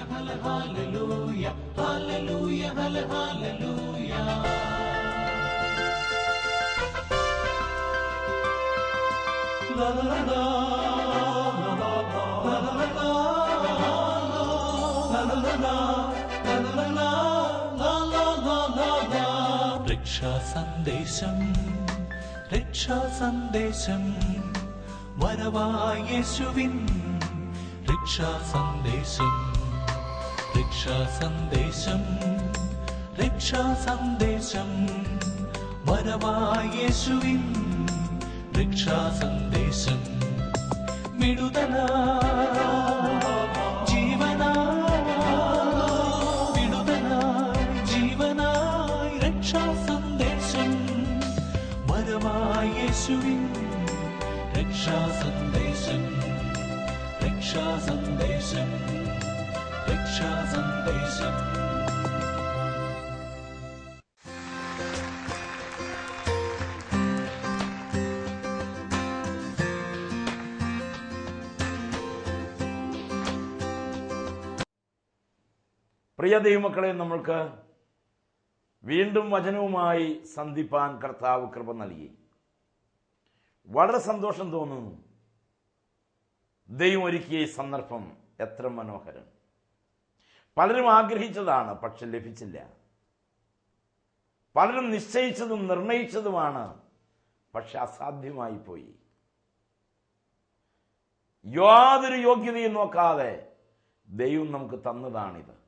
hallelujah, hallelujah, hallelujah, hallelujah. La la la la, la la la, la la la la, la la la la, la la la la, la la la la. രക്ഷാ സന്ദേശം രക്ഷാ സന്ദേശം വരവായ യേശുവിൻ രക്ഷാ സന്ദേശം രക്ഷാ സന്ദേശം രക്ഷാ സന്ദേശം വരവായ യേശുവിൻ രക്ഷാ സന്ദേശം വിടുതല ജീവനായി വിടുതലായി ജീവനായി രക്ഷാ സന്ദേശം രക്ഷാ സന്ദേശം പ്രിയ ദൈവമക്കളെ നമ്മൾക്ക് വീണ്ടും വചനവുമായി സന്ധിപ്പാൻ കർത്താവ് കൃപ നൽകി. വളരെ സന്തോഷം തോന്നുന്നു ദൈവം ഒരുക്കിയ ഈ സന്ദർഭം എത്ര മനോഹരം. പലരും ആഗ്രഹിച്ചതാണ് പക്ഷെ ലഭിച്ചില്ല. പലരും നിശ്ചയിച്ചതും നിർണയിച്ചതുമാണ് പക്ഷെ അസാധ്യമായി പോയി. യാതൊരു യോഗ്യതയും നോക്കാതെ ദൈവം നമുക്ക് തന്നതാണിത്.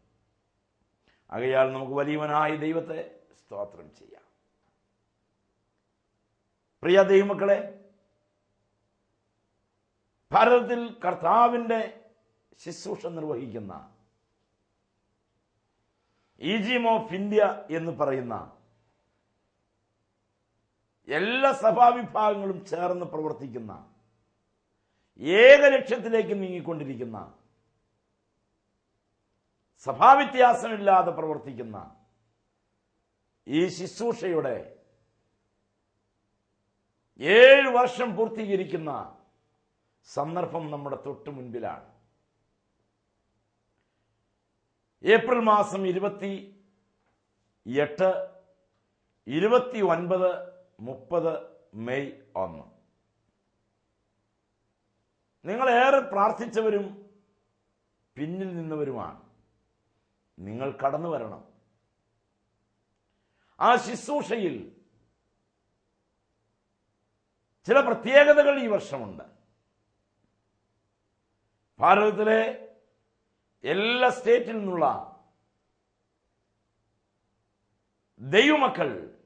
ആകയാൽ നമുക്ക് വലിയവനായ ദൈവത്തെ സ്തോത്രം ചെയ്യാം. പ്രിയ ദൈവമക്കളെ ഭാരതത്തിൽ കർത്താവിന്റെ ശുശ്രൂഷ നിർവഹിക്കുന്ന ഈജിയം ഓഫ് ഇന്ത്യ എന്ന് പറയുന്ന എല്ലാ സഭാവിഭാഗങ്ങളും ചേർന്ന് പ്രവർത്തിക്കുന്ന ഏക ലക്ഷ്യത്തിലേക്ക് നീങ്ങിക്കൊണ്ടിരിക്കുന്ന സഭാവ്യത്യാസമില്ലാതെ പ്രവർത്തിക്കുന്ന ഈ ശുശ്രൂഷയുടെ ഏഴ് വർഷം പൂർത്തീകരിക്കുന്ന സന്ദർഭം നമ്മുടെ തൊട്ടു മുൻപിലാണ്. ഏപ്രിൽ മാസം ഇരുപത്തി എട്ട് ഇരുപത്തി ഒൻപത് മുപ്പത് മെയ് ഒന്ന്. നിങ്ങളേറെ പ്രാർത്ഥിച്ചവരും പിന്നിൽ നിന്നവരുമാണ്. നിങ്ങൾ കടന്നു വരണം. ആ ശുശ്രൂഷയിൽ ചില പ്രത്യേകതകൾ ഈ വർഷമുണ്ട്. ഭാരതത്തിലെ എല്ലാ സ്റ്റേറ്റിൽ നിന്നുള്ള ദൈവമക്കൾ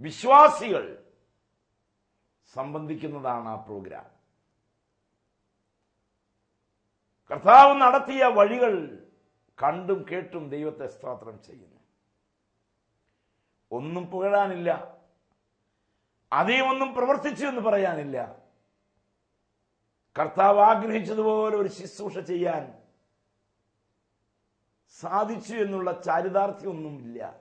വിശ്വാസികൾ സംബന്ധിക്കുന്നതാണ് ആ പ്രോഗ്രാം. കർത്താവ് നടത്തിയ വഴികൾ കണ്ടും കേട്ടും ദൈവത്തെ സ്തോത്രം ചെയ്യുന്നു. ഒന്നും പുകഴാനില്ല. അധികമൊന്നും പ്രവർത്തിച്ചു എന്ന് പറയാനില്ല. കർത്താവ് ആഗ്രഹിച്ചതുപോലെ ഒരു ശുശ്രൂഷ ചെയ്യാൻ സാധിച്ചു എന്നുള്ള ചാരിതാർത്ഥ്യമൊന്നുമില്ല.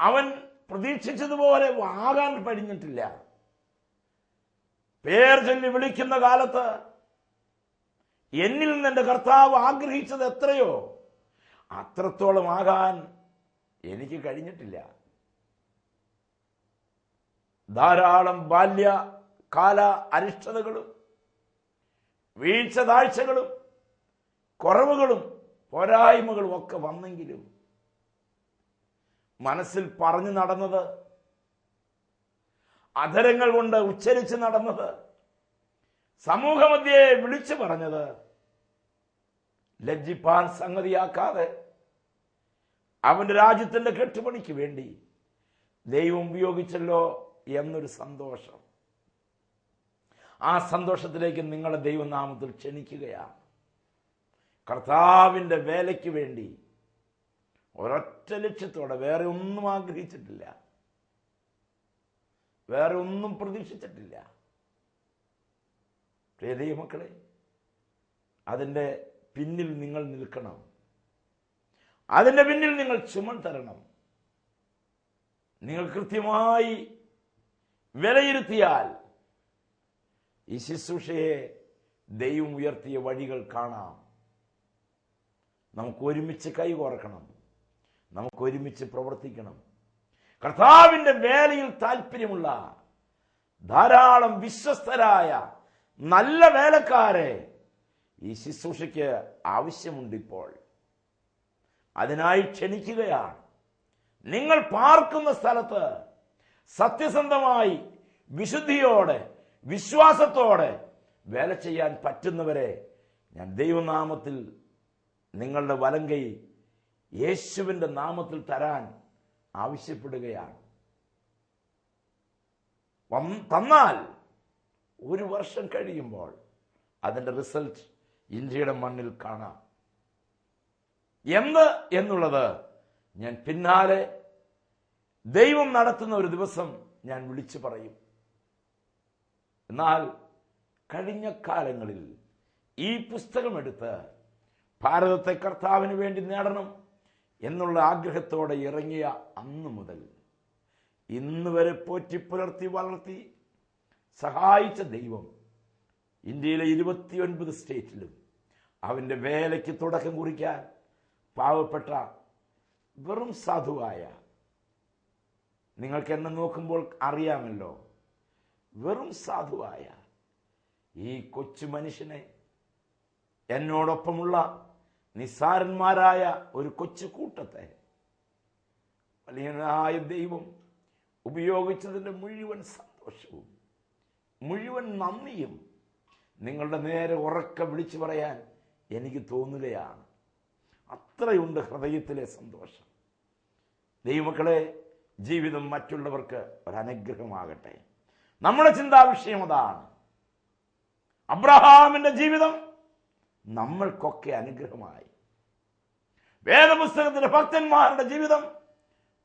അവൻ പ്രതീക്ഷിച്ചതുപോലെ ആകാൻ കഴിഞ്ഞിട്ടില്ല. പേർ ചൊല്ലി വിളിക്കുന്ന കാലത്ത് എന്നിൽ നിന്ന് എന്റെ കർത്താവ് ആഗ്രഹിച്ചത് എത്രയോ? അത്രത്തോളം ആകാൻ എനിക്ക് കഴിഞ്ഞിട്ടില്ല. ധാരാളം ബാല്യ കാല അരിഷ്ടതകളും വീഴ്ച താഴ്ചകളും കുറവുകളും പോരായ്മകളും ഒക്കെ വന്നെങ്കിലും മനസ്സിൽ പറഞ്ഞു നടന്നത് അധരങ്ങൾ കൊണ്ട് ഉച്ചരിച്ച് നടന്നത് സമൂഹമധ്യയെ വിളിച്ചു പറഞ്ഞത് ലജ്ജിപ്പാൻ സംഗതിയാക്കാതെ അവന്റെ രാജ്യത്തിന്റെ കെട്ടുപണിക്ക് വേണ്ടി ദൈവം ഉപയോഗിച്ചല്ലോ എന്നൊരു സന്തോഷം. ആ സന്തോഷത്തിലേക്ക് നിങ്ങളെ ദൈവനാമത്തിൽ ക്ഷണിക്കുകയാണ്. കർത്താവിന്റെ വേലയ്ക്ക് വേണ്ടി ഒരൊറ്റ ലക്ഷ്യത്തോടെ വേറെ ഒന്നും ആഗ്രഹിച്ചിട്ടില്ല. വേറെ ഒന്നും പ്രതീക്ഷിച്ചിട്ടില്ല. പ്രിയ മക്കളെ അതിന്റെ പിന്നിൽ നിങ്ങൾ നിൽക്കണം. അതിന്റെ പിന്നിൽ നിങ്ങൾ ചുമൽ തരണം. നിങ്ങൾ കൃത്യമായി വിലയിരുത്തിയാൽ ഈ ശുശ്രൂഷയെ ദൈവം ഉയർത്തിയ വഴികൾ കാണാം. നമുക്ക് ഒരുമിച്ച് കൈ കുറക്കണം നമുക്ക് ഒരുമിച്ച് പ്രവർത്തിക്കണം. കർത്താവിന്റെ വേലയിൽ താല്പര്യമുള്ള ധാരാളം വിശ്വസ്തരായ നല്ല വേലക്കാരെ ഈ ശുശ്രൂഷയ്ക്ക് ആവശ്യമുണ്ട് ഇപ്പോൾ. അതിനായി ക്ഷണിക്കുകയാണ്. നിങ്ങൾ പാർക്കുന്ന സ്ഥലത്ത് സത്യസന്ധമായി വിശുദ്ധിയോടെ വിശ്വാസത്തോടെ വേല ചെയ്യാൻ പറ്റുന്നവരെ ഞാൻ ദൈവനാമത്തിൽ നിങ്ങളുടെ വലങ്കൈ യേശുവിന്റെ നാമത്തിൽ തരാൻ ആവശ്യപ്പെടുകയാണ്. തന്നാൽ ഒരു വർഷം കഴിയുമ്പോൾ അതിന്റെ റിസൾട്ട് ഇന്ത്യയുടെ മണ്ണിൽ കാണാം. എന്ത് എന്നുള്ളത് ഞാൻ പിന്നാലെ ദൈവം നടത്തുന്ന ഒരു ദിവസം ഞാൻ വിളിച്ചു പറയും. എന്നാൽ കഴിഞ്ഞ കാലങ്ങളിൽ ഈ പുസ്തകമെടുത്ത് ഭാരതത്തെ കർത്താവിന് വേണ്ടി നേടണം എന്നുള്ള ആഗ്രഹത്തോടെ ഇറങ്ങിയ അന്ന് മുതൽ ഇന്ന് വരെ പോറ്റി പുലർത്തി വളർത്തി സഹായിച്ച ദൈവം ഇന്ത്യയിലെ ഇരുപത്തിയൊൻപത് സ്റ്റേറ്റിലും അവന്റെ വേലയ്ക്ക് തുടക്കം കുറിക്കാൻ പാവപ്പെട്ട വെറും സാധുവായ നിങ്ങൾക്ക് എന്നെ നോക്കുമ്പോൾ അറിയാമല്ലോ വെറും സാധുവായ ഈ കൊച്ചു മനുഷ്യനെ എന്നോടൊപ്പമുള്ള നിസ്സാരന്മാരായ ഒരു കൊച്ചു കൂട്ടത്തെ വലിയനായ ദൈവം ഉപയോഗിച്ചതിന്റെ മുഴുവൻ സന്തോഷവും മുഴുവൻ നന്ദിയും നിങ്ങളുടെ നേരെ ഉറക്കെ വിളിച്ചു പറയാൻ എനിക്ക് തോന്നുകയാണ്. അത്രയുണ്ട് ഹൃദയത്തിലെ സന്തോഷം. ദൈവമക്കളെ ജീവിതം മറ്റുള്ളവർക്ക് ഒരനുഗ്രഹമാകട്ടെ. നമ്മുടെ ചിന്താ വിഷയം അതാണ്. അബ്രഹാമിന്റെ ജീവിതം നമ്മൾക്കൊക്കെ അനുഗ്രഹമായി. വേദപുസ്തകത്തിലെ ഭക്തന്മാരുടെ ജീവിതം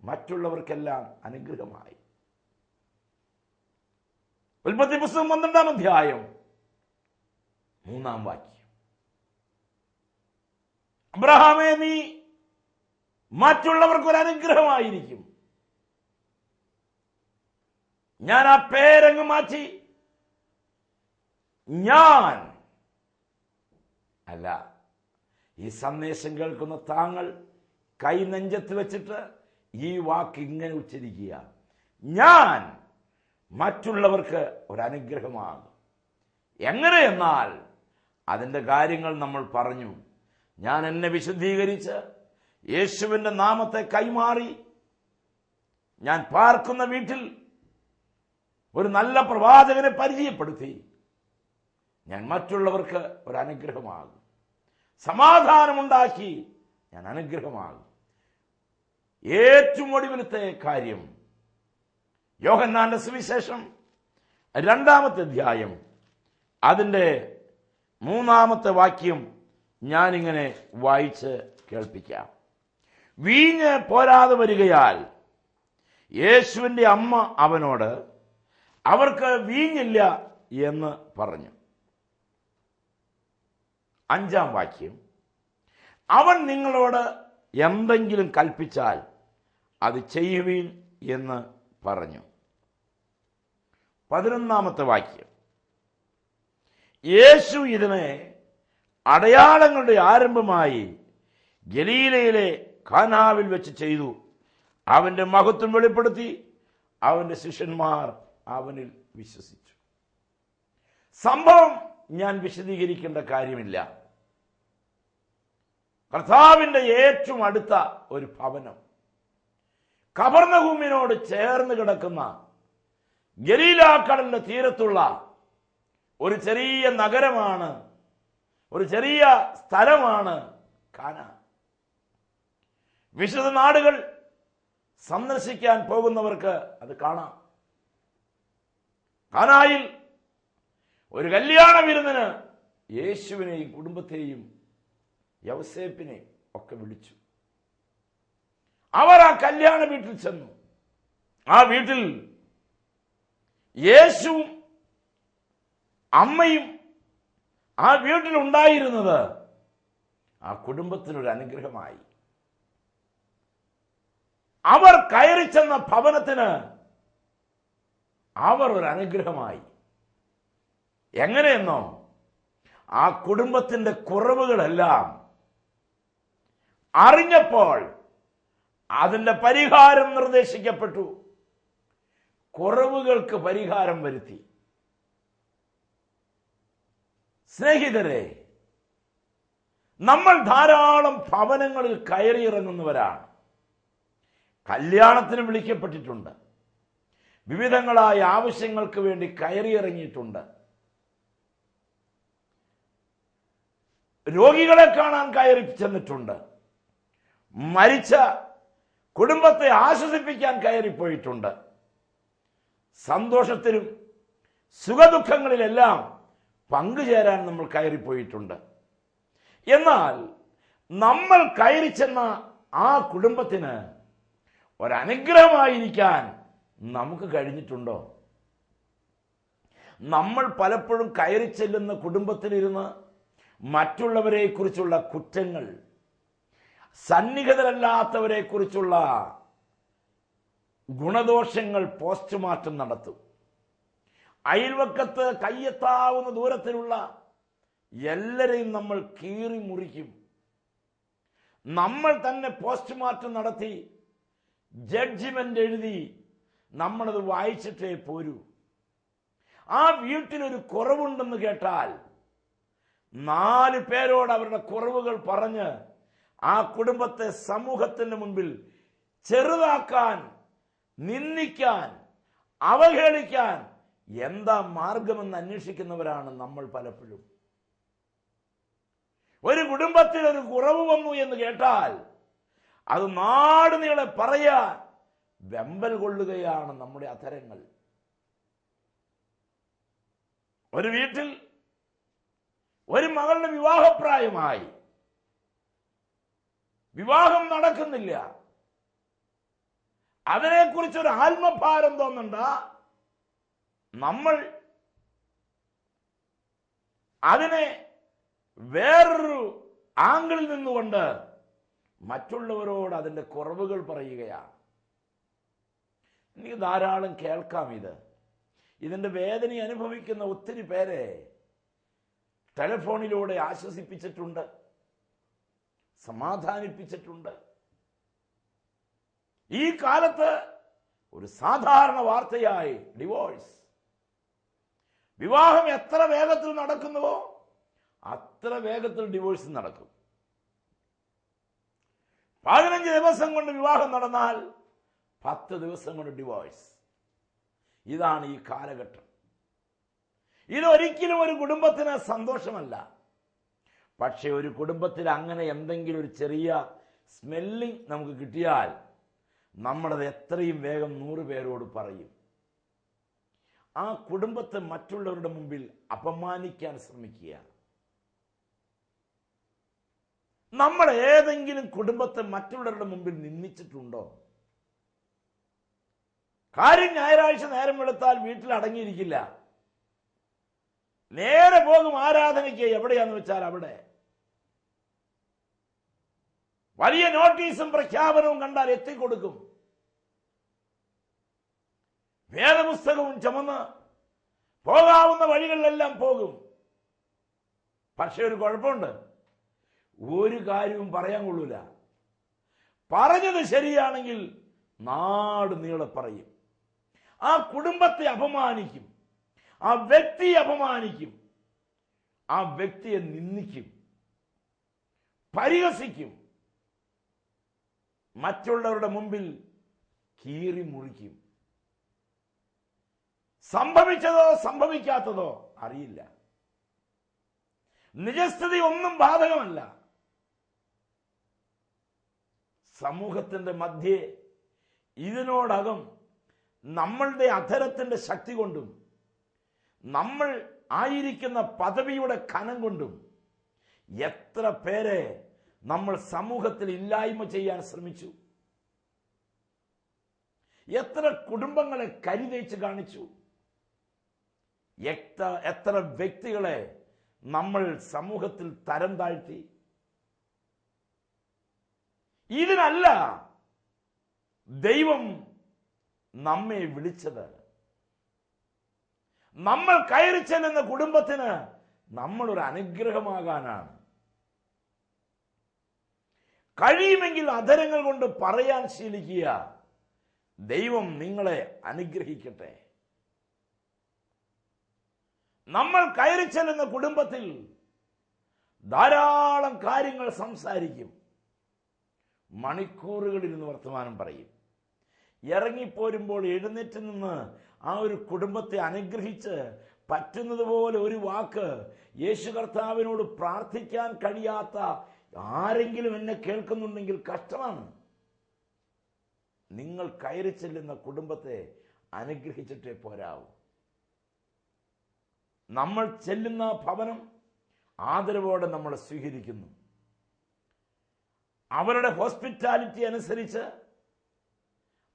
മറ്റുള്ളവർക്കെല്ലാം അനുഗ്രഹമായി. ഉൽപ്പത്തി പുസ്തകം പന്ത്രണ്ടാം അധ്യായം മൂന്നാം വാക്യം. അബ്രഹാമേ നീ മറ്റുള്ളവർക്ക് ഒരു അനുഗ്രഹമായിരിക്കും ഞാൻ ആ പേരങ്ങ് മാറ്റി. ഞാൻ അല്ല ഈ സന്ദേശം കേൾക്കുന്ന താങ്കൾ കൈ നെഞ്ചത്ത് വെച്ചിട്ട് ഈ വാക്ക് ഇങ്ങനെ ഉച്ചരിക്കുക. ഞാൻ മറ്റുള്ളവർക്ക് ഒരു എങ്ങനെയെന്നാൽ അതിന്റെ കാര്യങ്ങൾ നമ്മൾ പറഞ്ഞു. ഞാൻ എന്നെ വിശദീകരിച്ച് യേശുവിന്റെ നാമത്തെ കൈമാറി ഞാൻ പാർക്കുന്ന വീട്ടിൽ ഒരു നല്ല പ്രവാചകനെ പരിചയപ്പെടുത്തി. ഞാൻ മറ്റുള്ളവർക്ക് ഒരനുഗ്രഹമാകും. സമാധാനമുണ്ടാക്കി ഞാൻ അനുഗ്രഹമാകും. ഏറ്റവും ഒടുവിലത്തെ കാര്യം. യോഹന്നാന്റെ സുവിശേഷം രണ്ടാമത്തെ അധ്യായം. അതിന്റെ മൂന്നാമത്തെ വാക്യം ഞാനിങ്ങനെ വായിച്ച് കേൾപ്പിക്കാം. വീഞ്ഞ് പോരാതെ വരികയാൽ യേശുവിന്റെ അമ്മ അവനോട് അവർക്ക് വീഞ്ഞില്ല എന്ന് പറഞ്ഞു. അഞ്ചാം വാക്യം. അവൻ നിങ്ങളോട് എന്തെങ്കിലും കൽപ്പിച്ചാൽ അത് ചെയ്യുവീൻ എന്ന് പറഞ്ഞു. പതിനൊന്നാമത്തെ വാക്യം. യേശു ഇതിനെ അടയാളങ്ങളുടെ ആരംഭമായി ഗലീലയിലെ ഖാനാവിൽ വെച്ച് ചെയ്തു. അവന്റെ മഹത്വം വെളിപ്പെടുത്തി. അവന്റെ ശിഷ്യന്മാർ അവനിൽ വിശ്വസിച്ചു. സംഭവം ഞാൻ വിശദീകരിക്കേണ്ട കാര്യമില്ല. കർത്താവിന്റെ ഏറ്റവും അടുത്ത ഒരു ഭവനം. കബർണഭൂമിനോട് ചേർന്ന് കിടക്കുന്ന ഗലീലാക്കടലിന്റെ തീരത്തുള്ള ഒരു ചെറിയ നഗരമാണ് ഒരു ചെറിയ സ്ഥലമാണ് കാന വിശുദ്ധ നാടുകൾ സന്ദർശിക്കാൻ പോകുന്നവർക്ക് അത് കാണാം. കാനായിൽ ഒരു കല്യാണ വിരുന്നിന് യേശുവിനെയും കുടുംബത്തെയും യവസേപ്പിനെയും ഒക്കെ വിളിച്ചു. അവർ ആ കല്യാണ വീട്ടിൽ ചെന്നു. ആ വീട്ടിൽ യേശുവും അമ്മയും ആ വീട്ടിൽ ഉണ്ടായിരുന്നത് ആ കുടുംബത്തിനൊരു അനുഗ്രഹമായി. അവർ കയറി ചെന്ന ഭവനത്തിന് അവർ ഒരു അനുഗ്രഹമായി. എങ്ങനെയെന്നോ ആ കുടുംബത്തിന്റെ കുറവുകളെല്ലാം അറിഞ്ഞപ്പോൾ അതിന്റെ പരിഹാരം നിർദ്ദേശിക്കപ്പെട്ടു. കുറവുകൾക്ക് പരിഹാരം വരുത്തി. സ്നേഹിതരെ നമ്മൾ ധാരാളം ഭവനങ്ങളിൽ കയറിയിറങ്ങുന്നവരാണ്. കല്യാണത്തിന് വിളിക്കപ്പെട്ടിട്ടുണ്ട്. വിവിധങ്ങളായ ആവശ്യങ്ങൾക്ക് വേണ്ടി കയറിയിറങ്ങിയിട്ടുണ്ട്. രോഗികളെ കാണാൻ കയറി ചെന്നിട്ടുണ്ട്. മരിച്ച കുടുംബത്തെ ആശ്വസിപ്പിക്കാൻ കയറിപ്പോയിട്ടുണ്ട്. സന്തോഷത്തിലും സുഖദുഃഖങ്ങളിലെല്ലാം പങ്കുചേരാൻ നമ്മൾ കയറിപ്പോയിട്ടുണ്ട്. എന്നാൽ നമ്മൾ കയറി ചെന്ന ആ കുടുംബത്തിന് ഒരനുഗ്രഹമായിരിക്കാൻ നമുക്ക് കഴിഞ്ഞിട്ടുണ്ടോ? നമ്മൾ പലപ്പോഴും കയറി ചെല്ലുന്ന കുടുംബത്തിലിരുന്ന് മറ്റുള്ളവരെക്കുറിച്ചുള്ള കുറ്റങ്ങൾ സന്നിഹിതരല്ലാത്തവരെ കുറിച്ചുള്ള ഗുണദോഷങ്ങൾ പോസ്റ്റ്മോർട്ടം നടത്തും. അയൽവക്കത്ത് കയ്യെത്താവുന്ന ദൂരത്തിലുള്ള എല്ലാരെയും നമ്മൾ കീറി മുറിക്കും. നമ്മൾ തന്നെ പോസ്റ്റ്മോർട്ടം നടത്തി ജഡ്ജിമെന്റ് എഴുതി നമ്മളത് വായിച്ചിട്ടേ പോരൂ. ആ വീട്ടിലൊരു കുറവുണ്ടെന്ന് കേട്ടാൽ നാല് പേരോട് അവരുടെ കുറവുകൾ പറഞ്ഞ് ആ കുടുംബത്തെ സമൂഹത്തിന്റെ മുൻപിൽ ചെറുതാക്കാൻ നിന്ദിക്കാൻ അവഹേളിക്കാൻ എന്താ മാർഗമെന്ന് അന്വേഷിക്കുന്നവരാണ് നമ്മൾ പലപ്പോഴും. ഒരു കുടുംബത്തിൽ ഒരു കുറവ് വന്നു എന്ന് കേട്ടാൽ അത് നാട് നീളെ പറയാൻ വെമ്പൽ കൊള്ളുകയാണ് നമ്മുടെ അധരങ്ങൾ. ഒരു വീട്ടിൽ ഒരു മകളുടെ വിവാഹപ്രായമായി വിവാഹം നടക്കുന്നില്ല. അതിനെക്കുറിച്ച് ഒരു ആത്മഭാരം തോന്നണ്ട. നമ്മൾ അതിനെ വേറൊരു ആംഗിളിൽ നിന്നുകൊണ്ട് മറ്റുള്ളവരോട് അതിന്റെ കുറവുകൾ പറയുകയാണ്. എനിക്ക് ധാരാളം കേൾക്കാം ഇത്. ഇതിന്റെ വേദന അനുഭവിക്കുന്ന ഒത്തിരി പേരെ ടെലിഫോണിലൂടെ ആശ്വസിപ്പിച്ചിട്ടുണ്ട്. സമാധാനിപ്പിച്ചിട്ടുണ്ട്. ഈ കാലത്ത് ഒരു സാധാരണ വാർത്തയായി ഡിവോഴ്സ് വിവാഹം എത്ര വേഗത്തിൽ നടക്കുന്നുവോ അത്ര വേഗത്തിൽ ഡിവോഴ്സ് നടക്കും. പതിനഞ്ച് ദിവസം കൊണ്ട് വിവാഹം നടന്നാൽ പത്ത് ദിവസം കൊണ്ട് ഡിവോഴ്സ് ഇതാണ് ഈ കാലഘട്ടം. ഇതൊരിക്കലും ഒരു കുടുംബത്തിന് സന്തോഷമല്ല. പക്ഷെ ഒരു കുടുംബത്തിൽ അങ്ങനെ എന്തെങ്കിലും ഒരു ചെറിയ സ്മെല്ലിംഗ് നമുക്ക് കിട്ടിയാൽ നമ്മളത് എത്രയും വേഗം നൂറ് പേരോട് പറയും. ആ കുടുംബത്തെ മറ്റുള്ളവരുടെ മുമ്പിൽ അപമാനിക്കാൻ ശ്രമിക്കുക നമ്മൾ ഏതെങ്കിലും കുടുംബത്തെ മറ്റുള്ളവരുടെ മുമ്പിൽ നിന്ദിച്ചിട്ടുണ്ടോ? കാര്യം ഞായറാഴ്ച നേരം വെളുത്താൽ വീട്ടിൽ അടങ്ങിയിരിക്കില്ല. നേരെ പോകും ആരാധനയ്ക്ക് എവിടെയാന്ന് വെച്ചാൽ അവിടെ. വലിയ നോട്ടീസും പ്രഖ്യാപനവും കണ്ടാൽ എത്തിക്കൊടുക്കും. വേദപുസ്തകവും ചുമന്ന് പോകാവുന്ന വഴികളിലെല്ലാം പോകും. പക്ഷെ ഒരു കുഴപ്പമുണ്ട്. ഒരു കാര്യവും പറയാൻ കൊള്ളൂല. പറഞ്ഞത് ശരിയാണെങ്കിൽ നാട് നീളെ പറയും ആ കുടുംബത്തെ അപമാനിക്കും. ആ വ്യക്തിയെ അപമാനിക്കും. ആ വ്യക്തിയെ നിന്ദിക്കും. പരിഹസിക്കും. മറ്റുള്ളവരുടെ മുമ്പിൽ കീറി മുറിക്കും. സംഭവിച്ചതോ സംഭവിക്കാത്തതോ അറിയില്ല. നിജസ്ഥിതി ഒന്നും ബാധകമല്ല. സമൂഹത്തിന്റെ മധ്യേ ഇതിനോടകം നമ്മളുടെ അധരത്തിന്റെ ശക്തി കൊണ്ടും നമ്മൾ ആയിരിക്കുന്ന പദവിയുടെ കനം കൊണ്ടും എത്ര പേരെ നമ്മൾ സമൂഹത്തിൽ ഇല്ലായ്മ ചെയ്യാൻ ശ്രമിച്ചു? എത്ര കുടുംബങ്ങളെ കരിതേച്ച് കാണിച്ചു? എത്ര എത്ര വ്യക്തികളെ നമ്മൾ സമൂഹത്തിൽ തരം താഴ്ത്തി? ഇതിനല്ല ദൈവം നമ്മെ വിളിച്ചത്. നമ്മൾ കയറി ചെല്ലുന്ന കുടുംബത്തിന് നമ്മൾ ഒരു അനുഗ്രഹമാകാനാണ്. കഴിയുമെങ്കിൽ അധരങ്ങൾ കൊണ്ട് പറയാൻ ശീലിക്കുക. ദൈവം നിങ്ങളെ അനുഗ്രഹിക്കട്ടെ. നമ്മൾ കയറി ചെല്ലുന്ന കുടുംബത്തിൽ ധാരാളം കാര്യങ്ങൾ സംസാരിക്കും. മണിക്കൂറുകളിരുന്ന് വർത്തമാനം പറയും. ഇറങ്ങിപ്പോരുമ്പോൾ എഴുന്നേറ്റ് നിന്ന് ആ ഒരു കുടുംബത്തെ അനുഗ്രഹിച്ച് പറ്റുന്നത് പോലെ ഒരു വാക്ക് യേശു കർത്താവിനോട് പ്രാർത്ഥിക്കാൻ കഴിയാത്ത ആരെങ്കിലും എന്നെ കേൾക്കുന്നുണ്ടെങ്കിൽ കഷ്ടമാണ്. നിങ്ങൾ കയറി ചെല്ലുന്ന കുടുംബത്തെ അനുഗ്രഹിച്ചിട്ടേ പോരാവൂ. നമ്മൾ ചെല്ലുന്ന ഭവനം ആദരവോടെ നമ്മൾ സ്വീകരിക്കുന്നു. അവരുടെ ഹോസ്പിറ്റാലിറ്റി അനുസരിച്ച്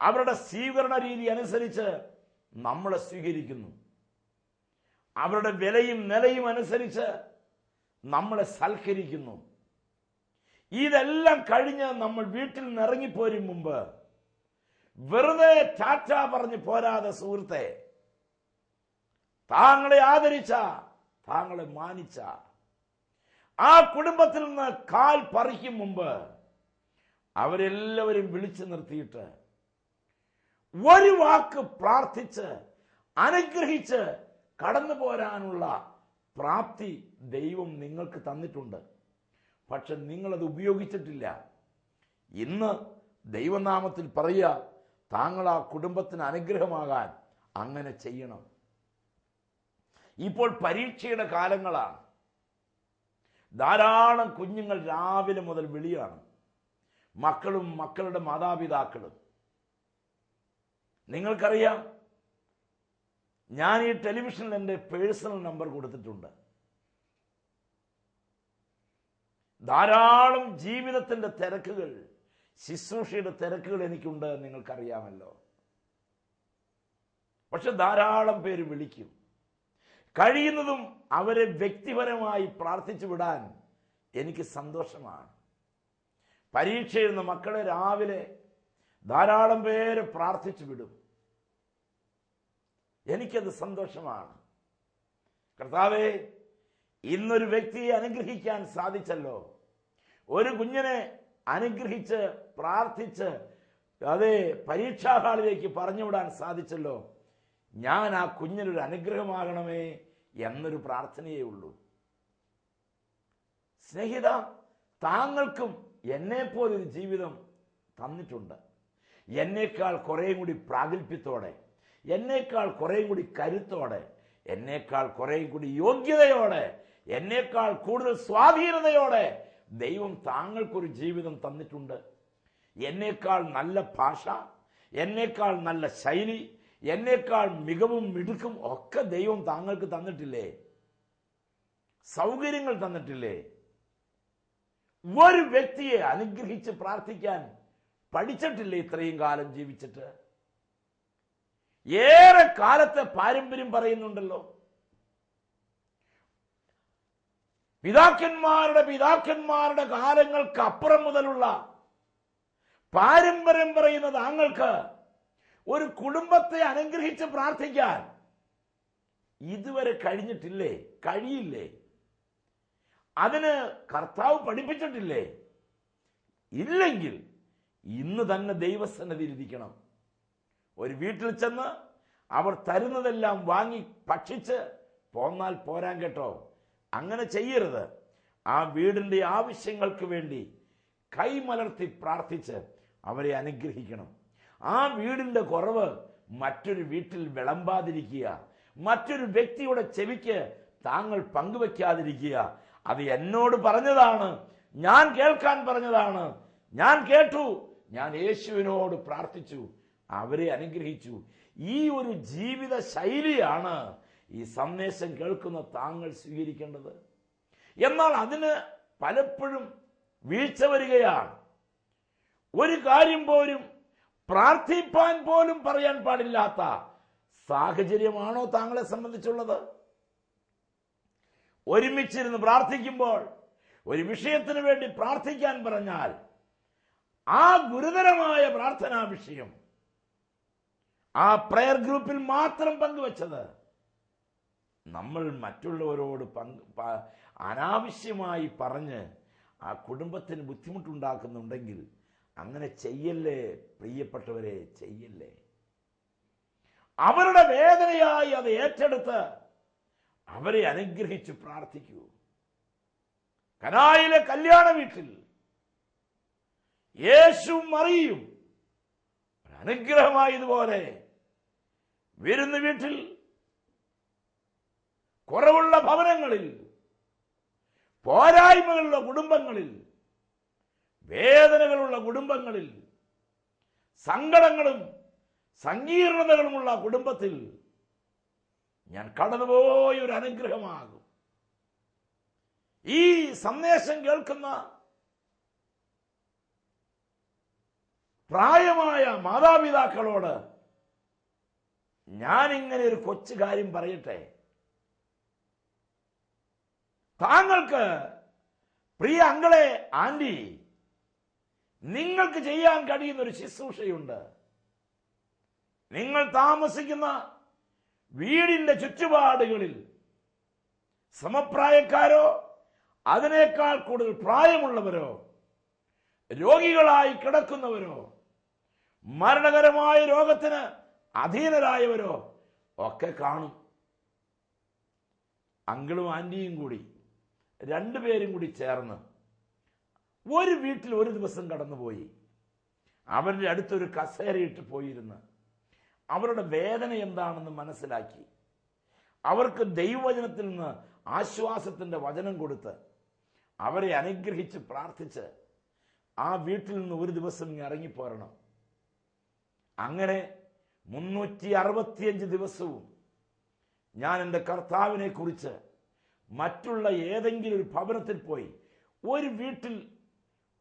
അവരുടെ സ്വീകരണ രീതി അനുസരിച്ച് നമ്മളെ സ്വീകരിക്കുന്നു. അവരുടെ വിലയും നിലയും അനുസരിച്ച് നമ്മളെ സൽക്കരിക്കുന്നു. ഇതെല്ലാം കഴിഞ്ഞ് നമ്മൾ വീട്ടിൽ നിന്ന് ഇറങ്ങിപ്പോരും മുമ്പ് വെറുതെ ചാറ്റ പറഞ്ഞ് പോരാതെ സുഹൃത്തെ താങ്കളെ ആദരിച്ച താങ്കളെ മാനിച്ച ആ കുടുംബത്തിൽ നിന്ന് കാൽ പറിക്കും മുമ്പ് അവരെല്ലാവരും വിളിച്ചു നിർത്തിയിട്ട് ഒരു വാക്ക് പ്രാർത്ഥിച്ച് അനുഗ്രഹിച്ച് കടന്നു പോരാനുള്ള പ്രാപ്തി ദൈവം നിങ്ങൾക്ക് തന്നിട്ടുണ്ട്. പക്ഷെ നിങ്ങളത് ഉപയോഗിച്ചിട്ടില്ല. ഇന്ന് ദൈവനാമത്തിൽ പറയുക താങ്കൾ ആ കുടുംബത്തിന് അനുഗ്രഹമാകാൻ അങ്ങനെ ചെയ്യണം. ഇപ്പോൾ പരീക്ഷയുടെ കാലങ്ങളാണ്. ധാരാളം കുഞ്ഞുങ്ങൾ രാവിലെ മുതൽ വിളിയാണ്. മക്കളും മക്കളുടെ മാതാപിതാക്കളും. നിങ്ങൾക്കറിയാം ഞാൻ ഈ ടെലിവിഷനിൽ എന്റെ പേഴ്സണൽ നമ്പർ കൊടുത്തിട്ടുണ്ട്. ധാരാളം ജീവിതത്തിന്റെ തിരക്കുകൾ ശുശ്രൂഷയുടെ തിരക്കുകൾ എനിക്കുണ്ട് നിങ്ങൾക്കറിയാമല്ലോ. പക്ഷെ ധാരാളം പേര് വിളിക്കും. കഴിയുന്നതും അവരെ വ്യക്തിപരമായി പ്രാർത്ഥിച്ചു വിടാൻ എനിക്ക് സന്തോഷമാണ്. പരീക്ഷ എഴുതുന്ന മക്കളെ രാവിലെ ധാരാളം പേര് പ്രാർത്ഥിച്ചു വിടും. എനിക്കത് സന്തോഷമാണ്. കർത്താവേ ഇന്നൊരു വ്യക്തിയെ അനുഗ്രഹിക്കാൻ സാധിച്ചല്ലോ. ഒരു കുഞ്ഞിനെ അനുഗ്രഹിച്ച് പ്രാർത്ഥിച്ച് അതെ പരീക്ഷാ ഹാളിലേക്ക് പറഞ്ഞുവിടാൻ സാധിച്ചല്ലോ. ഞാൻ ആ കുഞ്ഞിനൊരു അനുഗ്രഹമാകണമേ എന്നൊരു പ്രാർത്ഥനയേ ഉള്ളൂ. സ്നേഹിത താങ്കൾക്കും എന്നെപ്പോലൊരു ജീവിതം തന്നിട്ടുണ്ട്. എന്നേക്കാൾ കുറേയും കൂടി പ്രാഗൽഭ്യത്തോടെ എന്നേക്കാൾ കുറേയും കൂടി കരുത്തോടെ എന്നേക്കാൾ കുറേയും കൂടി യോഗ്യതയോടെ എന്നേക്കാൾ കൂടുതൽ സ്വാധീനതയോടെ ദൈവം താങ്കൾക്കൊരു ജീവിതം തന്നിട്ടുണ്ട്. എന്നേക്കാൾ നല്ല ഭാഷ എന്നേക്കാൾ നല്ല ശൈലി എന്നേക്കാൾ മികവും മിടുക്കും ഒക്കെ ദൈവം താങ്കൾക്ക് തന്നിട്ടില്ലേ? സൗകര്യങ്ങൾ തന്നിട്ടില്ലേ? ഒരു വ്യക്തിയെ അനുഗ്രഹിച്ച് പ്രാർത്ഥിക്കാൻ പഠിച്ചിട്ടില്ലേ ഇത്രയും കാലം ജീവിച്ചിട്ട്? ഏറെ കാലത്തെ പാരമ്പര്യം പറയുന്നുണ്ടല്ലോ. പിതാക്കന്മാരുടെ പിതാക്കന്മാരുടെ കാലങ്ങൾക്ക് അപ്പുറം മുതലുള്ള പാരമ്പര്യം പറയുന്ന താങ്കൾക്ക് ഒരു കുടുംബത്തെ അനുഗ്രഹിച്ച് പ്രാർത്ഥിക്കാൻ ഇതുവരെ കഴിഞ്ഞിട്ടില്ലേ? കഴിയില്ലേ? അതിന് കർത്താവ് പഠിപ്പിച്ചിട്ടില്ലേ? ഇല്ലെങ്കിൽ ഇന്ന് തന്നെ ദൈവസന്നദ്ധിയിൽ ഇരിക്കണം. ഒരു വീട്ടിൽ ചെന്ന് അവർ തരുന്നതെല്ലാം വാങ്ങി ഭക്ഷിച്ച് പോന്നാൽ പോരാൻ കേട്ടോ. അങ്ങനെ ചെയ്യരുത്. ആ വീടിന്റെ ആവശ്യങ്ങൾക്ക് വേണ്ടി കൈമലർത്തി പ്രാർത്ഥിച്ച് അവരെ അനുഗ്രഹിക്കണം. ആ വീടിന്റെ കുറവ് മറ്റൊരു വീട്ടിൽ വിളമ്പാതിരിക്കുക. മറ്റൊരു വ്യക്തിയുടെ ചെവിക്ക് താങ്കൾ പങ്കുവെക്കാതിരിക്കുക അത് എന്നോട് പറഞ്ഞതാണ്. ഞാൻ കേൾക്കാൻ പറഞ്ഞതാണ്. ഞാൻ കേട്ടു. ഞാൻ യേശുവിനോട് പ്രാർത്ഥിച്ചു. അവരെ അനുഗ്രഹിച്ചു. ഈ ഒരു ജീവിത ശൈലിയാണ് ഈ സന്ദേശം കേൾക്കുന്ന താങ്കൾ സ്വീകരിക്കേണ്ടത്. എന്നാൽ അതിന് പലപ്പോഴും വീഴ്ച വരികയാണ്. ഒരു കാര്യം പോലും പ്രാർത്ഥിപ്പാൻ പോലും പറയാൻ പാടില്ലാത്ത സാഹചര്യമാണോ താങ്കളെ സംബന്ധിച്ചുള്ളത്? ഒരുമിച്ചിരുന്ന് പ്രാർത്ഥിക്കുമ്പോൾ ഒരു വിഷയത്തിന് വേണ്ടി പ്രാർത്ഥിക്കാൻ പറഞ്ഞാൽ ആ ഗുരുതരമായ പ്രാർത്ഥനാ വിഷയം ആ പ്രയർ ഗ്രൂപ്പിൽ മാത്രം പങ്കുവച്ചത്. നമ്മൾ മറ്റുള്ളവരോട് പങ്ക് അനാവശ്യമായി പറഞ്ഞ് ആ കുടുംബത്തിന് ബുദ്ധിമുട്ടുണ്ടാക്കുന്നുണ്ടെങ്കിൽ അങ്ങനെ ചെയ്യല്ലേ പ്രിയപ്പെട്ടവരെ ചെയ്യല്ലേ? അവരുടെ വേദനയായി അത് ഏറ്റെടുത്ത് അവരെ അനുഗ്രഹിച്ച് പ്രാർത്ഥിക്കൂ. കനായിലെ കല്യാണ വീട്ടിൽ യേശു മറിയും അനുഗ്രഹമായതുപോലെ വിരുന്ന് വീട്ടിൽ കുറവുള്ള ഭവനങ്ങളിൽ പോരായ്മകളുള്ള കുടുംബങ്ങളിൽ വേദനകളുള്ള കുടുംബങ്ങളിൽ സങ്കടങ്ങളും സങ്കീർണതകളുമുള്ള കുടുംബത്തിൽ ഞാൻ കടന്നുപോയ ഒരു അനുഗ്രഹമാകും. ഈ സന്ദേശം കേൾക്കുന്ന പ്രായമായ മാതാപിതാക്കളോട് ഞാൻ ഇങ്ങനെ ഒരു കൊച്ചു കാര്യം പറയട്ടെ? താങ്കൾക്ക് പ്രിയ അങ്കളെ ആന്റി നിങ്ങൾക്ക് ചെയ്യാൻ കഴിയുന്ന ഒരു ശുശ്രൂഷയുണ്ട്. നിങ്ങൾ താമസിക്കുന്ന വീടിന്റെ ചുറ്റുപാടുകളിൽ സമപ്രായക്കാരോ അതിനേക്കാൾ കൂടുതൽ പ്രായമുള്ളവരോ രോഗികളായി കിടക്കുന്നവരോ മരണകരമായ രോഗത്തിന് അധീനരായവരോ ഒക്കെ കാണും. അങ്കിളും ആന്റിയും കൂടി രണ്ടുപേരും കൂടി ചേർന്ന് ഒരു വീട്ടിൽ ഒരു ദിവസം കടന്നുപോയി. അവരുടെ അടുത്തൊരു കസേരയിട്ട് പോയിരുന്ന് അവരുടെ വേദന എന്താണെന്ന് മനസ്സിലാക്കി. അവർക്ക് ദൈവവചനത്തിൽ നിന്ന് ആശ്വാസത്തിന്റെ വചനം കൊടുത്ത് അവരെ അനുഗ്രഹിച്ച് പ്രാർത്ഥിച്ച് ആ വീട്ടിൽ നിന്ന് ഒരു ദിവസം ഇറങ്ങിപ്പോരണം. അങ്ങനെ മുന്നൂറ്റി അറുപത്തിയഞ്ച് ദിവസവും ഞാൻ എന്റെ കർത്താവിനെ കുറിച്ച് മറ്റുള്ള ഏതെങ്കിലും ഒരു ഭവനത്തിൽ പോയി ഒരു വീട്ടിൽ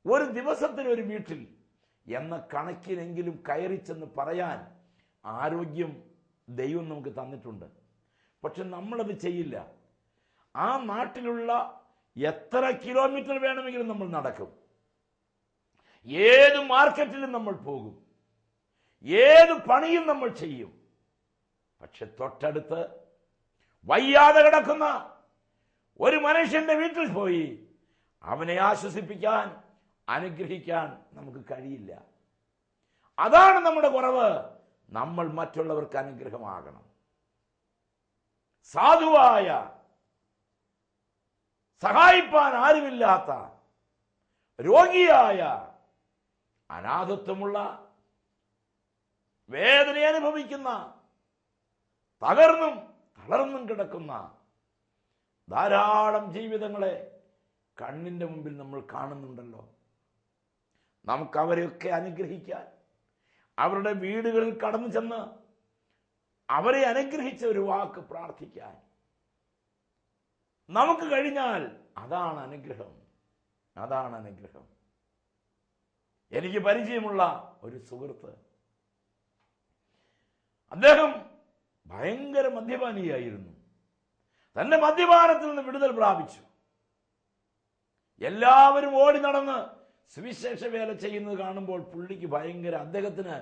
ഒരു ദിവസത്തിൽ ഒരു വീട്ടിൽ എന്ന കണക്കിനെങ്കിലും കയറി ചെന്ന് പറയാൻ ആരോഗ്യം ദൈവം നമുക്ക് തന്നിട്ടുണ്ട്. പക്ഷെ നമ്മളത് ചെയ്യില്ല. ആ നാട്ടിലുള്ള എത്ര കിലോമീറ്റർ വേണമെങ്കിലും നമ്മൾ നടക്കും. ഏത് മാർക്കറ്റിലും നമ്മൾ പോകും. ഏത് പണിയും നമ്മൾ ചെയ്യും. പക്ഷെ തൊട്ടടുത്ത് വയ്യാതെ കിടക്കുന്ന ഒരു മനുഷ്യന്റെ വീട്ടിൽ പോയി അവനെ ആശ്വസിപ്പിക്കാൻ അനുഗ്രഹിക്കാൻ നമുക്ക് കഴിയില്ല. അതാണ് നമ്മുടെ കുറവ്. നമ്മൾ മറ്റുള്ളവർക്ക് അനുഗ്രഹമാകണം. സാധുവായ സഹായിപ്പാൻ ആരുമില്ലാത്ത രോഗിയായ അനാഥത്വമുള്ള വേദന അനുഭവിക്കുന്ന തകർന്നും തളർന്നും കിടക്കുന്ന ധാരാളം ജീവിതങ്ങളെ കണ്ണിന്റെ മുമ്പിൽ നമ്മൾ കാണുന്നുണ്ടല്ലോ. നമുക്ക് അവരെയൊക്കെ അനുഗ്രഹിക്കാൻ അവരുടെ വീടുകളിൽ കടന്നു ചെന്ന് അവരെ അനുഗ്രഹിച്ച ഒരു വാക്ക് പ്രാർത്ഥിക്കാൻ. നമുക്ക് കഴിഞ്ഞാൽ അതാണ് അനുഗ്രഹം. അതാണ് അനുഗ്രഹം. എനിക്ക് പരിചയമുള്ള ഒരു സുഹൃത്ത് അദ്ദേഹം ഭയങ്കര മദ്യപാനിയായിരുന്നു. തന്റെ മദ്യപാനത്തിൽ നിന്ന് വിടുതൽ പ്രാപിച്ചു. എല്ലാവരും ഓടി നടന്ന് സുവിശേഷ വേല ചെയ്യുന്നത് കാണുമ്പോൾ പുള്ളിക്ക് ഭയങ്കര അദ്ദേഹത്തിന്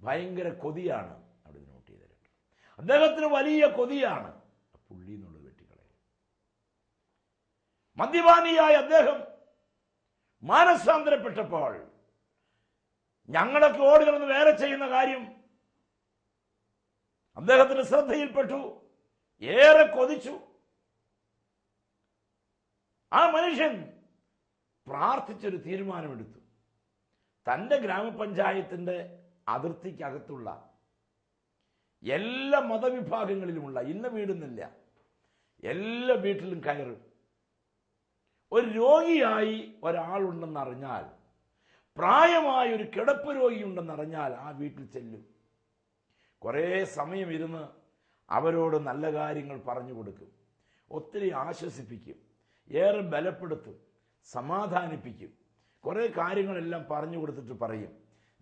ഭയങ്കര കൊതിയാണ് അവിടെ നോട്ട് ചെയ്തിട്ടുണ്ട് അദ്ദേഹത്തിന് വലിയ കൊതിയാണ് പുള്ളി എന്നുള്ളത് വെട്ടിക്കളയും മദ്യപാനിയായ അദ്ദേഹം മാനസാന്തരപ്പെട്ടപ്പോൾ ഞങ്ങളൊക്കെ ഓടി നടന്ന് വേല ചെയ്യുന്ന കാര്യം അദ്ദേഹത്തിന്റെ ശ്രദ്ധയിൽപ്പെട്ടു. ഏറെ കൊതിച്ചു. ആ മനുഷ്യൻ പ്രാർത്ഥിച്ചൊരു തീരുമാനമെടുത്തു. തന്റെ ഗ്രാമപഞ്ചായത്തിന്റെ അതിർത്തിക്കകത്തുള്ള എല്ലാ മതവിഭാഗങ്ങളിലുമുള്ള ഇന്ന വീടുന്നില്ല എല്ലാ വീട്ടിലും കയറും. ഒരു രോഗിയായി ഒരാളുണ്ടെന്നറിഞ്ഞാൽ പ്രായമായ ഒരു കിടപ്പ് രോഗിയുണ്ടെന്നറിഞ്ഞാൽ ആ വീട്ടിൽ ചെല്ലും. കുറേ സമയം ഇരുന്ന് അവരോട് നല്ല കാര്യങ്ങൾ പറഞ്ഞു കൊടുക്കും. ഒത്തിരി ആശ്വസിപ്പിക്കും. ഏറെ ബലപ്പെടുത്തും. സമാധാനിപ്പിക്കും. കുറേ കാര്യങ്ങളെല്ലാം പറഞ്ഞു കൊടുത്തിട്ട് പറയും.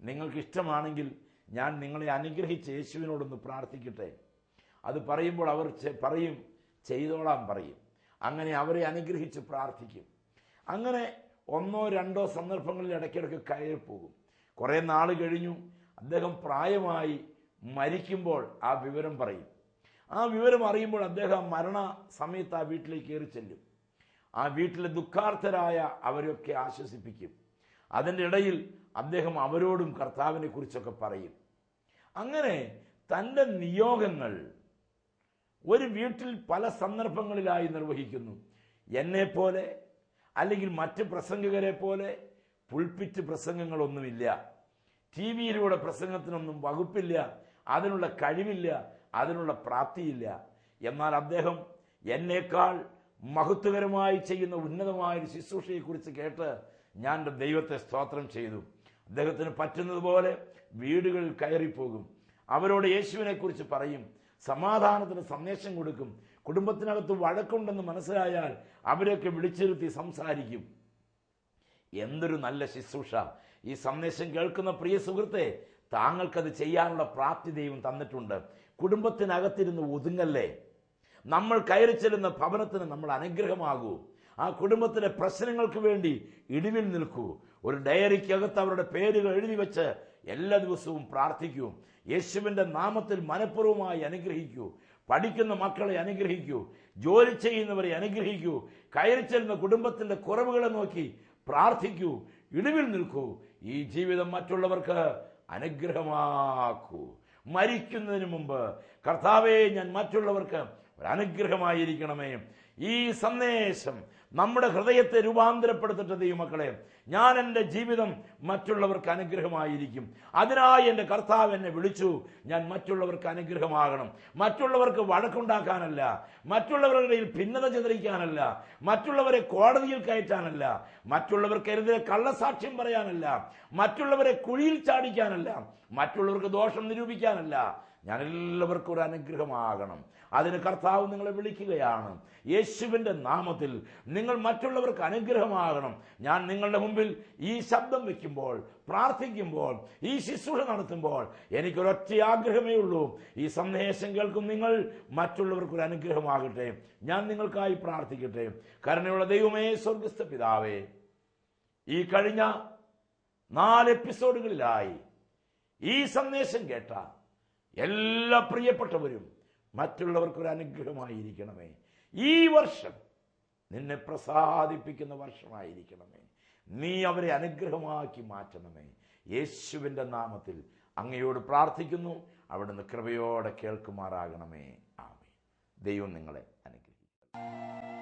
നിങ്ങൾക്ക് ഇഷ്ടമാണെങ്കിൽ ഞാൻ നിങ്ങളെ അനുഗ്രഹിച്ച് യേശുവിനോടൊന്ന് പ്രാർത്ഥിക്കട്ടെ. അത് പറയുമ്പോൾ അവർ പറയും ചെയ്തോളാം പറയും. അങ്ങനെ അവരെ അനുഗ്രഹിച്ച് പ്രാർത്ഥിക്കും. അങ്ങനെ ഒന്നോ രണ്ടോ സന്ദർഭങ്ങളിൽ ഇടയ്ക്കിടയ്ക്ക് കയറി പോകും കുറേ നാൾ കഴിഞ്ഞു. അദ്ദേഹം പ്രായമായി മരിക്കുമ്പോൾ ആ വിവരം പറയും. ആ വിവരം അറിയുമ്പോൾ അദ്ദേഹം മരണ സമയത്ത് ആ വീട്ടിലേക്ക് കയറി ചെല്ലും. ആ വീട്ടിലെ ദുഃഖാർത്ഥരായ അവരൊക്കെ ആശ്വസിപ്പിക്കും. അതിന്റെ ഇടയിൽ അദ്ദേഹം അവരോടും കർത്താവിനെ കുറിച്ചൊക്കെ പറയും. അങ്ങനെ തന്റെ നിയോഗങ്ങൾ ഒരു വീട്ടിൽ പല സന്ദർഭങ്ങളിലായി നിർവഹിക്കുന്നു. എന്നെ പോലെ അല്ലെങ്കിൽ മറ്റ് പ്രസംഗകരെ പോലെ പുൾപ്പിറ്റ് പ്രസംഗങ്ങളൊന്നുമില്ല. ടി വിയിലൂടെ പ്രസംഗത്തിനൊന്നും വകുപ്പില്ല. അതിനുള്ള കഴിവില്ല അതിനുള്ള പ്രാപ്തിയില്ല. എന്നാൽ അദ്ദേഹം എന്നേക്കാൾ മഹത്വകരമായി ചെയ്യുന്ന ഉന്നതമായ ഒരു ശുശ്രൂഷയെക്കുറിച്ച് കേട്ട് ഞാൻ ദൈവത്തെ സ്തോത്രം ചെയ്തു. അദ്ദേഹത്തിന് പറ്റുന്നതുപോലെ വീടുകളിൽ കയറിപ്പോകും. അവരോട് യേശുവിനെക്കുറിച്ച് പറയും. സമാധാനത്തിന് സന്ദേശം കൊടുക്കും. കുടുംബത്തിനകത്ത് വഴക്കുണ്ടെന്ന് മനസ്സിലായാൽ അവരെയൊക്കെ വിളിച്ചിരുത്തി സംസാരിക്കും. എന്തൊരു നല്ല ശുശ്രൂഷ. ഈ സന്ദേശം കേൾക്കുന്ന പ്രിയ സുഹൃത്തെ താങ്കൾക്കത് ചെയ്യാനുള്ള പ്രാപ്തി ദൈവം തന്നിട്ടുണ്ട്. കുടുംബത്തിനകത്തിരുന്ന് ഒതുങ്ങല്ലേ? നമ്മൾ കയറി ചെല്ലുന്ന ഭവനത്തിന് നമ്മൾ അനുഗ്രഹമാകൂ. ആ കുടുംബത്തിലെ പ്രശ്നങ്ങൾക്ക് വേണ്ടി ഇടിവിൽ നിൽക്കൂ. ഒരു ഡയറിക്കകത്ത് അവരുടെ പേരുകൾ എഴുതി വെച്ച് എല്ലാ ദിവസവും പ്രാർത്ഥിക്കൂ. യേശുവിന്റെ നാമത്തിൽ മനഃപൂർവമായി അനുഗ്രഹിക്കൂ. പഠിക്കുന്ന മക്കളെ അനുഗ്രഹിക്കൂ. ജോലി ചെയ്യുന്നവരെ അനുഗ്രഹിക്കൂ. കയറി ചെല്ലുന്ന കുടുംബത്തിന്റെ കുറവുകളെ നോക്കി പ്രാർത്ഥിക്കൂ. ഇടിവിൽ നിൽക്കൂ. ഈ ജീവിതം മറ്റുള്ളവർക്ക് അനുഗ്രഹമാക്കൂ. മരിക്കുന്നതിന് മുമ്പ് കർത്താവെ ഞാൻ മറ്റുള്ളവർക്ക് ഒരു അനുഗ്രഹമായിരിക്കണമേ ഈ സന്ദേശം നമ്മുടെ ഹൃദയത്തെ രൂപാന്തരപ്പെടുത്തിട്ട് മക്കളെ ഞാൻ എന്റെ ജീവിതം മറ്റുള്ളവർക്ക് അനുഗ്രഹമായിരിക്കും. അതിനായി എന്റെ കർത്താവ് എന്നെ വിളിച്ചു ഞാൻ മറ്റുള്ളവർക്ക് അനുഗ്രഹമാകണം. മറ്റുള്ളവർക്ക് വഴക്കുണ്ടാക്കാനല്ല മറ്റുള്ളവരുടെ ഭിന്നത ചിതറിക്കാനല്ല മറ്റുള്ളവരെ കോടതിയിൽ കയറ്റാനല്ല മറ്റുള്ളവർക്കെതിരെ കള്ളസാക്ഷ്യം പറയാനല്ല മറ്റുള്ളവരെ കുഴിയിൽ ചാടിക്കാനല്ല മറ്റുള്ളവർക്ക് ദോഷം നിരൂപിക്കാനല്ല ഞാൻ എല്ലാവർക്കും ഒരു അനുഗ്രഹമാകണം. അതിന് കർത്താവ് നിങ്ങളെ വിളിക്കുകയാണ്. യേശുവിന്റെ നാമത്തിൽ നിങ്ങൾ മറ്റുള്ളവർക്ക് അനുഗ്രഹമാകണം. ഞാൻ നിങ്ങളുടെ മുമ്പിൽ ഈ ശബ്ദം വയ്ക്കുമ്പോൾ പ്രാർത്ഥിക്കുമ്പോൾ ഈ ശുശ്രൂഷ നടത്തുമ്പോൾ എനിക്കൊരൊറ്റ ആഗ്രഹമേ ഉള്ളൂ. ഈ സന്ദേശം കേൾക്കും നിങ്ങൾ മറ്റുള്ളവർക്കൊരു അനുഗ്രഹമാകട്ടെ. ഞാൻ നിങ്ങൾക്കായി പ്രാർത്ഥിക്കട്ടെ. കരുണയുള്ള ദൈവമേ സ്വർഗസ്ഥ പിതാവേ ഈ കഴിഞ്ഞ നാല് എപ്പിസോഡുകളിലായി ഈ സന്ദേശം കേട്ട എല്ലാ പ്രിയപ്പെട്ടവരും മറ്റുള്ളവർക്കൊരു അനുഗ്രഹമായിരിക്കണമേ. ഈ വർഷം നിന്നെ പ്രസാദിപ്പിക്കുന്ന വർഷമായിരിക്കണമേ. നീ അവരെ അനുഗ്രഹമാക്കി മാറ്റണമേ. യേശുവിന്റെ നാമത്തിൽ അങ്ങയോട് പ്രാർത്ഥിക്കുന്നു. അവിടുന്ന് കൃപയോടെ കേൾക്കുമാറാകണമേ. ആമേ ദൈവം നിങ്ങളെ അനുഗ്രഹിക്കും